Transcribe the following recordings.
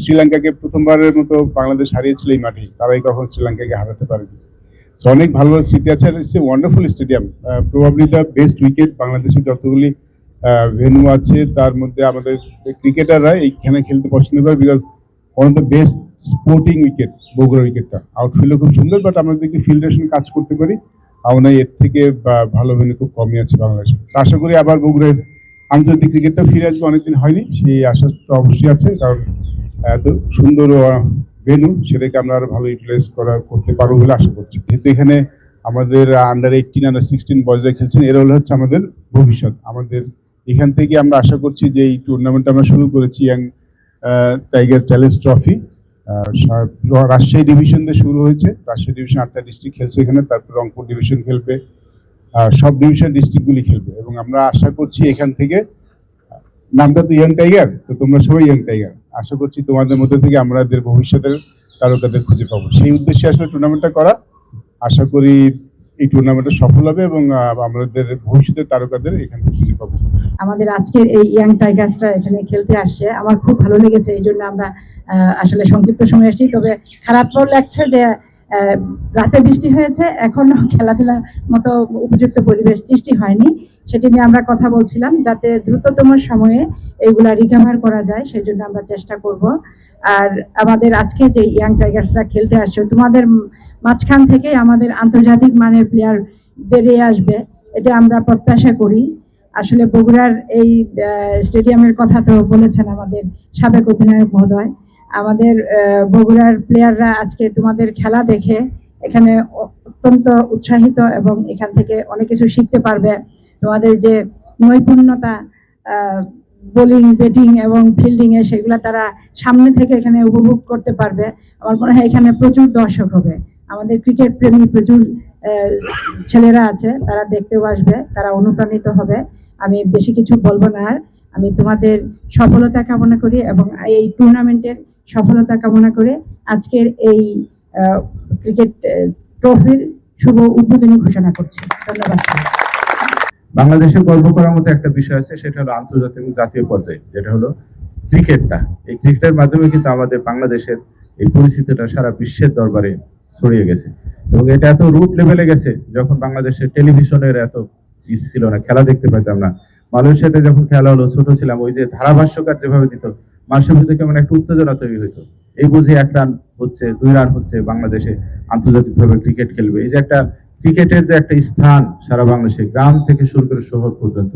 শ্রীলঙ্কাকে প্রথমবারের মতো বাংলাদেশ হারিয়েছিল এই মাঠে, তারাই কখন শ্রীলঙ্কাকে হারাতে পারেনি। তো অনেক ভালো ভালো স্মৃতি আছে it's a wonderful stadium probably the best wicket বাংলাদেশের যতগুলি ভেন্যু আছে, তার মধ্যে আমাদের ক্রিকেটাররা এইখানে খেলতে পছন্দ করে because one of the best sporting wicket Bogura উইকেটটা আউটফিল্ডও খুব সুন্দর বাট আমরা যদি ফিল্ডেশন কাজ করতে পারি আমরা এর থেকে ভালো ভেন্যু খুব কমই আছে বাংলাদেশে। আশা করি আবার বগুড়ার আন্তর্জাতিক ক্রিকেটটা ফিরে আসবে, অনেকদিন হয়নি, সেই আশা তো অবশ্যই আছে, কারণ এত সুন্দর ভেনু সেটাকে আমরা আরও ভালো ইউটিলাইজ করা, করতে পারব বলে আশা করছি। যেহেতু এখানে আমাদের আন্ডার এইটিন আন্ডার সিক্সটিন বয়সরা খেলছেন, এরা হলো হচ্ছে আমাদের ভবিষ্যৎ। আমাদের এখান থেকে আমরা আশা করছি যে এই টুর্নামেন্ট আমরা শুরু করেছি, young tiger challenge trophy Rajshahi division দিয়ে শুরু হয়েছে। রাজশাহী ডিভিশন আটটা ডিস্ট্রিক্ট খেলছে এখানে, তারপর রংপুর ডিভিশন খেলবে। সব ডিভিশন ডিস্ট্রিক্টগুলি খেলবে। এবং আমরা আশা করছি এখান থেকে নামটা তো ইয়াং টাইগার তো তোমরা সবাই ইয়াং টাইগার আশা করছি তোমাদের মধ্যে থেকে আমরা আমাদের ভবিষ্যতের তারকাদের খুঁজে পাবো। সেই উদ্দেশ্যে আসলে টুর্নামেন্টটা করা। আশা করি এই টুর্নামেন্টটা সফল হবে এবং আমাদের ভবিষ্যতের তারকাদের এখান থেকে খুঁজে পাবো। আমাদের আজকের এই ইয়াং টাইগার্সরা এখানে খেলতে আসছে। আমার খুব ভালো লেগেছে, এই জন্য আমরা আসলে সংক্ষিপ্ত সময় আসছি। তবে খারাপও লাগছে যে রাতে বৃষ্টি হয়েছে, এখনও খেলাধুলার মতো উপযুক্ত পরিবেশ সৃষ্টি হয়নি। সেটি নিয়ে আমরা কথা বলছিলাম, যাতে দ্রুততম সময়ে এইগুলা রিকভার করা যায় সেই জন্য আমরা চেষ্টা করব। আর আমাদের আজকে যে ইয়াং টাইগার্সরা খেলতে আসছে, তোমাদের মাঝখান থেকে আমাদের আন্তর্জাতিক মানের প্লেয়ার বেরিয়ে আসবে, এটা আমরা প্রত্যাশা করি। আসলে বগুড়ার এই স্টেডিয়ামের কথা তো বলেছেন আমাদের সাবেক অধিনায়ক মহোদয়। আমাদের বগুড়ার প্লেয়াররা আজকে তোমাদের খেলা দেখে এখানে অত্যন্ত উৎসাহিত এবং এখান থেকে অনেক কিছু শিখতে পারবে। তোমাদের যে নৈপুণ্যতা বোলিং ব্যাটিং এবং ফিল্ডিং এ সেগুলো তারা সামনে থেকে এখানে উপভোগ করতে পারবে। আমার মনে হয় এখানে প্রচুর দর্শক হবে। আমাদের ক্রিকেট প্রেমী প্রচুর ছেলেরা আছে, তারা দেখতেও আসবে, তারা অনুপ্রাণিত হবে। আমি বেশি কিছু বলব না আর। আমি তোমাদের সফলতা কামনা করি এবং এই টুর্নামেন্টের সফলতা কামনা করে আজকের এই ক্রিকেট ট্রফির শুভ উদ্বোধনী ঘোষণা করছি। ধন্যবাদ। বাংলাদেশের গর্ব করার মতো একটা বিষয় আছে, সেটা হলো আন্তর্জাতিক এবং জাতীয় পর্যায়ে, যেটা হলো ক্রিকেটটা। এই ক্রিকেটের মাধ্যমে কিন্তু আমাদের বাংলাদেশের এই পরিস্থিতিটা সারা বিশ্বের দরবারে ছড়িয়ে গেছে। এবং এটা এত রুট লেভেলে গেছে, যখন বাংলাদেশের টেলিভিশনের এত ইস ছিল না, খেলা দেখতে পেতাম না। মানুষের সাথে যখন খেলা হলো, ছোট ছিলাম, ওই যে ধারাভাষ্যকার যেভাবে দিত মানুষের মধ্যে কেমন একটা উত্তেজনা তৈরি হইতো। এই বুঝে এক রান হচ্ছে, দুই রান হচ্ছে বাংলাদেশে আন্তর্জাতিকভাবে ক্রিকেট খেলবে। এই যে একটা ক্রিকেটের যে একটা স্থান সারা বাংলাদেশে, গ্রাম থেকে শুরু করে শহর পর্যন্ত,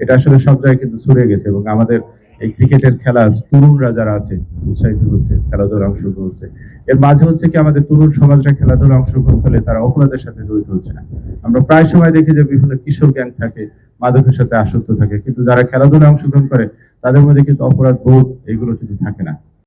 এটা আসলে সব জায়গায় কিন্তু ছড়িয়ে গেছে এবং আমাদের এই ক্রিকেটের খেলা তরুণরা যারা আছে, উৎসাহিত হচ্ছে খেলাধুলা অংশগ্রহণ করছে। এর মাঝে হচ্ছে কি আমাদের তরুণ সমাজরা খেলাধুলা অংশগ্রহণ করলে তারা অপরাধের সাথে জড়িত হচ্ছে না। আমরা প্রায় সময় দেখি যে বিভিন্ন কিশোর গ্যাং থাকে, মাদকের সাথে আসক্ত থাকে, কিন্তু যারা খেলাধুলা অংশগ্রহণ করে, তাদের মধ্যে কিন্তু অপরাধ বোধ এগুলো কিন্তু থাকে না।